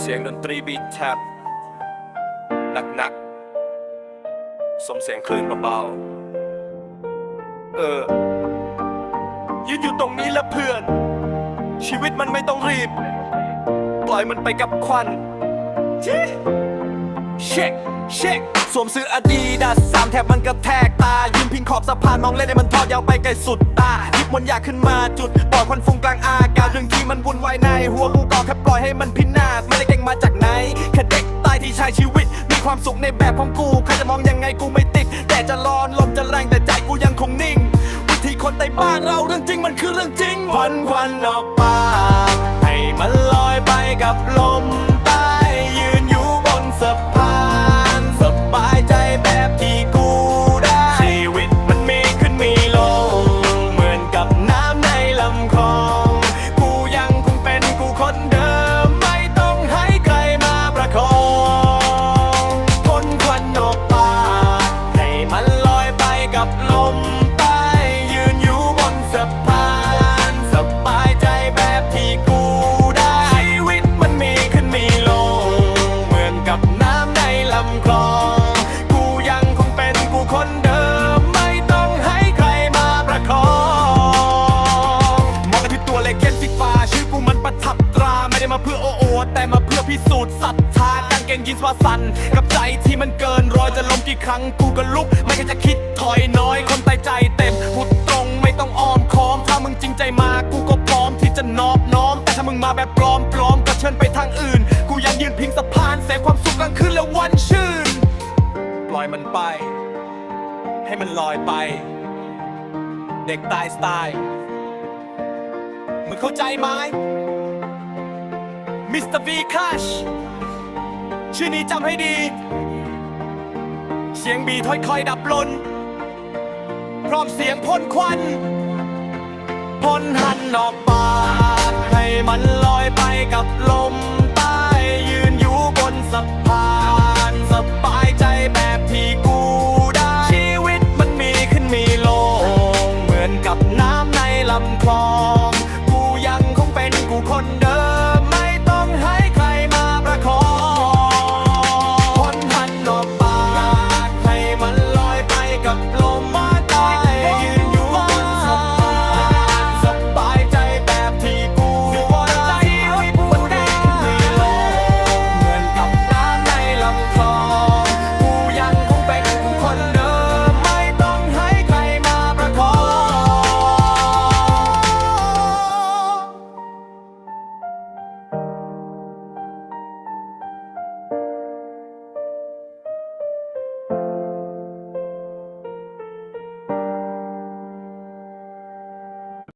เสียงดนตรีบีทแท็บหนักๆสมเสียงคลื่นเบาๆเออยืนอยู่ตรงนี้แล้วเพื่อน ชีวิตมันไม่ต้องรีบ ปล่อยมันไปกับควันชิเช็คเช็คสวมเสื้ออดีดัสามแถบมันกระแทกตา ยืนพิงขอบสะพานมองเล่นให้มันทอดยาวไปไกลสุดตาหยิบมนอยากขึ้นมาจุดปล่อยควันฟุ้งกลางอากาศ มันวุ่นวายในหัวกูก็แค่ปล่อยให้มันพินาศไม่ได้เก่งมาจากไหนแค่เด็กใต้ที่ใช้ชีวิต มีความสุขในแบบของกูใครจะมองยังไงกูไม่ติด แต่จะร้อนลมจะแรงแต่ใจกูยังคงนิ่ง วิธีคนในบ้านเราเรื่องจริงมันคือเรื่องจริงควันควันออกปากให้มันลอยไปกับลม พิสูจน์ศรัทธากางเกงยีนส์ว่าสัน กับใจที่มันเกินรอยจะล้มกี่ครั้งกูก็ลุก ไม่เคยจะคิดถอยน้อยคนใต้ใจเต็มพูดตรงไม่ต้องอ้อมค้อม ถ้ามึงจริงใจมากูก็พร้อมที่จะนอบน้อม แต่ถ้ามึงมาแบบปลอมปลอมก็เชิญไปทางอื่น กูยังยืนพิงสะพานเสพความสุขกลางคืนและวันชื่น ปล่อยมันไป ให้มันลอยไป เด็กตายสไตล์มึงเข้าใจไหม มิสเตอร์บีคัชชื่อนี้จำให้ดี เสียงบีถอยคอยดับลน พร้อมเสียงพ่นควันพ่นหันออกปากให้มันลอยไปกับลมใต้ยืนอยู่บนสะพานสบายใจแบบที่กูได้ ชีวิตมันมีขึ้นมีลง เหมือนกับน้ำในลำคลอง